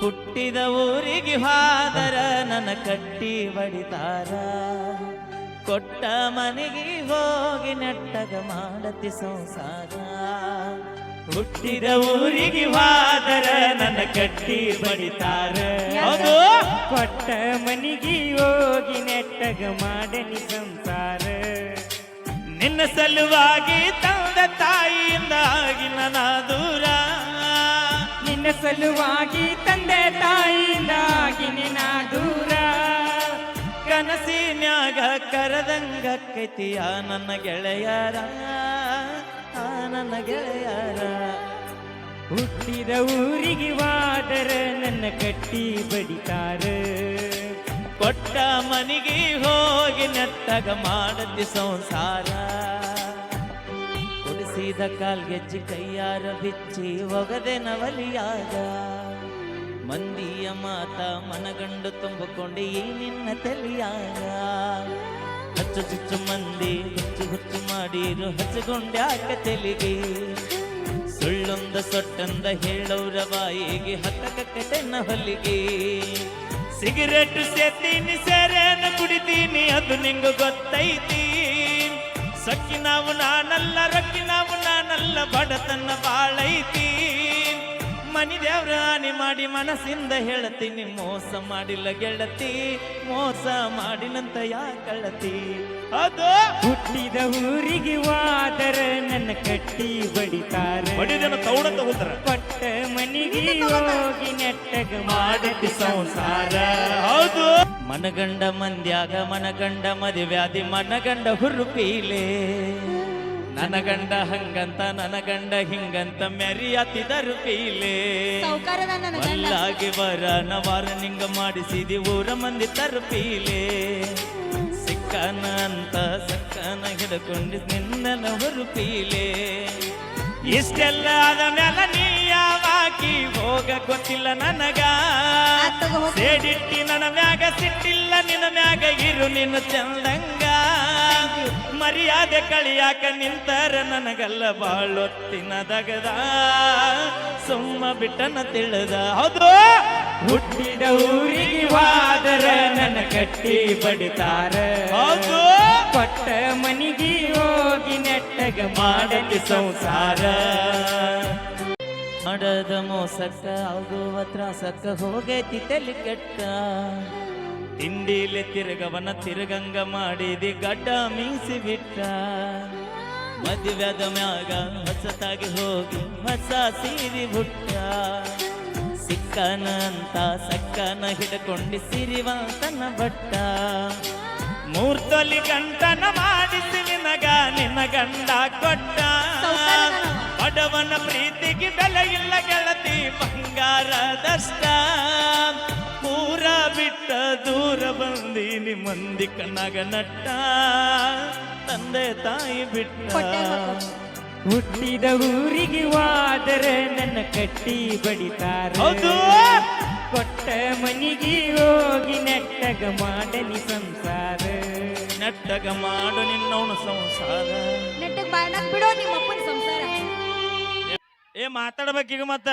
ಹುಟ್ಟಿದ ಊರಿಗೆ ಹಾದರ ನನ್ನ ಕಟ್ಟಿ ಬಡಿತಾರ ಕೊಟ್ಟ ಮನೆಗೆ ಹೋಗಿ ನೆಟ್ಟಗ ಮಾಡತಿ ಸಂಸಾರ. ಹುಟ್ಟಿದ ಊರಿಗೆ ಹಾದರ ನನ್ನ ಕಟ್ಟಿ ಬಡಿತಾರ ಕೊಟ್ಟ ಮನೆಗೆ ಹೋಗಿ ನೆಟ್ಟಗ ಮಾಡನಿ ಸಂಸಾರ. ನಿನ್ನ ಸಲುವಾಗಿ ತಂದ ತಾಯಿಯಿಂದಾಗಿ ನನ್ನ ದೂರ ನಿನ್ನ ಸಲುವಾಗಿ ತಂದೆ ತಾಯಿಯಿಂದಾಗಿ ನಿನ್ನ ದೂರ. ಕನಸಿನ್ಯಾಗ ಕರದಂಗ ಕೈತಿಯ ನನ್ನ ಗೆಳೆಯರ. ಆ ನನ್ನ ಗೆಳೆಯರ. ಹುಟ್ಟಿದ ಊರಿಗೆ ವಾದರ ನನ್ನ ಕಟ್ಟಿ ಬಡಿತಾರ. ಕೊಟ್ಟ ಮನಿಗೆ ಹೋಗಿ ನೆತ್ತಗ ಮಾಡತಿ ಸಂಸಾರ. ಕುಡಿಸಿದ ಕಾಲ್ಗೆಜ್ಜಿ ಕೈಯಾರ ಬಿಚ್ಚಿ ಒಗದೆ ನವಲಿಯಾದ. ಮಂದಿಯ ಮಾತ ಮನಗಂಡು ತುಂಬಿಕೊಂಡು ಈ ನಿನ್ನ ತಲಿಯಾಗ ಹಚ್ಚು ಚುಚ್ಚು ಮಂದಿ, ಹುಚ್ಚು ಹುಚ್ಚು ಮಾಡಿರು ಹಚ್ಚುಗೊಂಡ್ಯಾಕ ತೆಲಿಗೆ. ಸುಳ್ಳೊಂದ ಸೊಟ್ಟಂದ ಹೇಳೋರ ಬಾಯಿಗೆ ಹತ್ತಕ ನವಲಿಗೆ ಹೊಲಿಗೆ. ಸಿಗರೇಟ್ ಸೇತೀನಿ, ಸೇರೇನ ಕುಡಿತೀನಿ, ಅದು ನಿಂಗು ಗೊತ್ತೈತಿ. ಸಕ್ಕಿ ನಾನಲ್ಲ ರಕ್ಕಿ ನಾನಲ್ಲ ಬಡತನ ಬಾಳೈತಿ. ಮನಿ ದೇವ್ರ ಹಾನಿ ಮಾಡಿ ಮನಸ್ಸಿಂದ ಹೇಳ್ತೀನಿ ಮೋಸ ಮಾಡಿಲ್ಲ ಗೆಳತಿ ಮೋಸ ಮಾಡಿನಂತ ಯಾಕಳತಿ ಅದು ಹುಟ್ಟಿದ ಊರಿಗೆ ವಾದರ ನನ್ನ ಕಟ್ಟಿ ಬಡಿತಾರೆ. ಬಡಿದೇನ ತೌಡ ತಗೋತಾರ ಕೊಟ್ಟ ಮನಿಗೆ ಹೋಗಿ ನೆಟ್ಟಗ ಮಾಡಿ ಸಂಸಾರ. ಹೌದು. ಮನಗಂಡ ಮಂದ್ಯಾಗ ಮನಗಂಡ ಮದುವ್ಯಾದಿ ಮನಗಂಡ ಹುರುಪೀಲೆ. ನನ್ನ ಗಂಡ ಹಂಗಂತ ನನ್ನ ಗಂಡ ಹಿಂಗಂತ ಮೆರಿಯತ್ತಿದರು ಪೀಲೆ ಮಲ್ಲಾಗಿ ಬರ ನವಾರ ನಿಂಗ ಮಾಡಿಸಿದಿ ಊರ ಮಂದಿ ತರುಪೀಲೆ ಸಿಕ್ಕನ ಅಂತ ಸಕ್ಕನ ಹಿಡ್ಕೊಂಡು ನಿನ್ನನ ಹುರುಪೀಲೆ ಇಷ್ಟೆಲ್ಲ ಆದ ಮೇಲೆ ನೀ ಯಾವಾಕಿ ಹೋಗ ಗೊತ್ತಿಲ್ಲ ನನಗ. ಸೇಡಿಟ್ಟಿ ನನ್ನ ಮ್ಯಾಗ ಸಿಟ್ಟಿಲ್ಲ ನಿನ್ನ ಮ್ಯಾಗ ಇರು ನಿನ್ನ ಚಂದಂಗ ಮರ್ಯಾದೆ ಕಳಿಯಾಕ ನಿಂತರ ನನಗಲ್ಲ ಬಾಳೊತ್ತಿನ ದಗದ. ಸುಮ್ಮ ಬಿಟ್ಟನ ತಿಳಿದ. ಹೌದು, ಹುಟ್ಟಿದ ಊರಿಗೆ ವಾದರ ನನ್ನ ಕಟ್ಟಿ ಬಡಿತಾರ. ಹೌದು, ಕೊಟ್ಟ ಮನಿಗೆ ಹೋಗಿ ನೆಟ್ಟಗ ಮಾಡಲಿ ಸಂಸಾರ. ಮಾಡದ ಮೋಸಕ್ಕ ಆಗುವ ಸಕ್ಕ ಹೋಗೈತಿ ತಲೆ ಕೆಟ್ಟ. ತಿಂಡಿಲೆ ತಿರುಗವನ ತಿರುಗಂಗ ಮಾಡಿದಿ ಗಡ್ಡ ಮೀಸಿ ಬಿಟ್ಟ ಮದುವೆದ ಮ್ಯಾಗ ಹೊಸತಾಗಿ ಹೋಗಿ ಹೊಸ ಸೀರಿ ಬುಟ್ಟ. ಸಿಕ್ಕನ ಅಂತ ಸಕ್ಕನ ಹಿಡ್ಕೊಂಡು ಸಿರಿವಂತನ ಬಟ್ಟ. ಮೂರ್ತೊಲಿ ಗಂಟನ ಮಾಡಿಸಿ ನಿನಗ ನಿನ್ನ ಗಂಡ ಕೊಟ್ಟ. ಬಡವನ ಪ್ರೀತಿಗೆ ಬೆಲೆ ಇಲ್ಲ ಗೆಳತಿ ಬಂಗಾರದಷ್ಟ. ದೂರ ಬಂದೀನಿ ಮಂದಿ ಕಣ್ಣಾಗ ನಟ್ಟ ತಂದೆ ತಾಯಿ ಬಿಟ್ಟ. ಹುಟ್ಟಿದ ಊರಿಗೆ ಹೋದರೆ ನನ್ನ ಕಟ್ಟಿ ಬಡಿತಾರ. ಹೌದು. ಕೊಟ್ಟ ಮನಿಗೆ ಹೋಗಿ ನೆಟ್ಟಗ ಮಾಡಲಿ ಸಂಸಾರ. ನೆಟ್ಟಗ ಮಾಡು ನಿನ್ನವನು ಸಂಸಾರ. ನೆಟ್ಟಗ ಬಿಡೋ ನಿಮ್ಮ ಅಪ್ಪನ ಸಂಸಾರ. ಏ ಮಾತಾಡ್ಬೇಕೀಗ ಮತ್ತ.